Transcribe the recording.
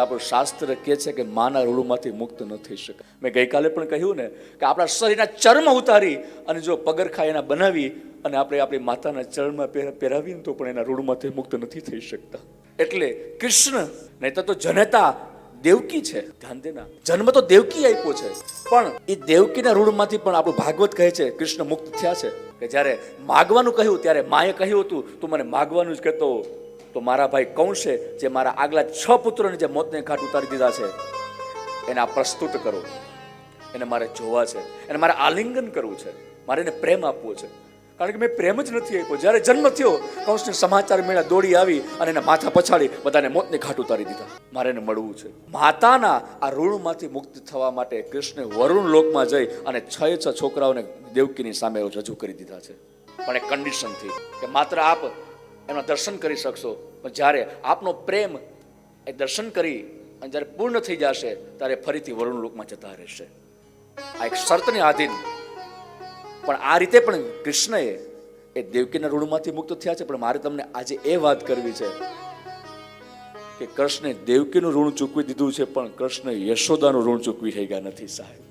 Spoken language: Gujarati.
પણ આપણું શાસ્ત્ર કહે છે કે માના રૂડમાંથી મુક્ત ન થઈ શકે. મેં ગઈકાલે પણ કહ્યું ને કે આપણા શરીરના ચર્મ ઉતારી અને જો પગરખા એના બનાવી અને આપણે આપણી માતાના ચરણમાં પહેરા- પહેરાવીએ તો પણ એના રૂડમાંથી મુક્ત નથી થઈ શકતા. એટલે કૃષ્ણ નહીં તો જનતા દેવકી છે. ધ્યાન દેના જન્મ તો દેવકી આપ્યો છે. પણ એ દેવકીના ઋણમાંથી પણ આપણું ભાગવત કહે છે, કૃષ્ણ મુક્ત થયા છે. કે જ્યારે માગવાનું કહ્યું, ત્યારે માએ કહ્યું હતું, તું મને માગવાનું જ કહેતો તો મારા ભાઈ કૌંસે જે મારા આગલા છ પુત્રોને જે મોતને ઘાટ ઉતારી દીધા છે, એને આ પ્રસ્તુત કરો. એને મારે જોવા છે. એને મારે આલિંગન કરવું છે. મારે એને પ્રેમ આપવો છે. કારણ કે મેં પ્રેમ જ નથી આપ્યો. જ્યારે જન્મ થયો કૌશને સમાચાર મેળા દોડી આવી અને એના માથા પછાડી બધાને મોતને ઘાટ ઉતારી દીધા. મારે એને મળવું છે. માતાના આ ઋણમાંથી મુક્ત થવા માટે કૃષ્ણે વરુણ લોકમાં જઈ અને છ છ છોકરાઓને દેવકીની સામે રજૂ કરી દીધા છે. પણ એ કન્ડિશનથી કે માત્ર આપ એના દર્શન કરી શકશો. પણ જ્યારે આપનો પ્રેમ એ દર્શન કરી અને જ્યારે પૂર્ણ થઈ જશે, ત્યારે ફરીથી વરુણ લોકમાં જતા રહેશે. આ એક શર્તને આધીન. પણ આ રીતે પણ કૃષ્ણએ એ દેવકીના ઋણમાંથી મુક્ત થયા છે. પણ મારે તમને આજે એ વાત કરવી છે કે કૃષ્ણે દેવકીનું ઋણ ચૂકવી દીધું છે, પણ કૃષ્ણ યશોદાનું ઋણ ચૂકવી થઈ ગયા નથી સાહેબ.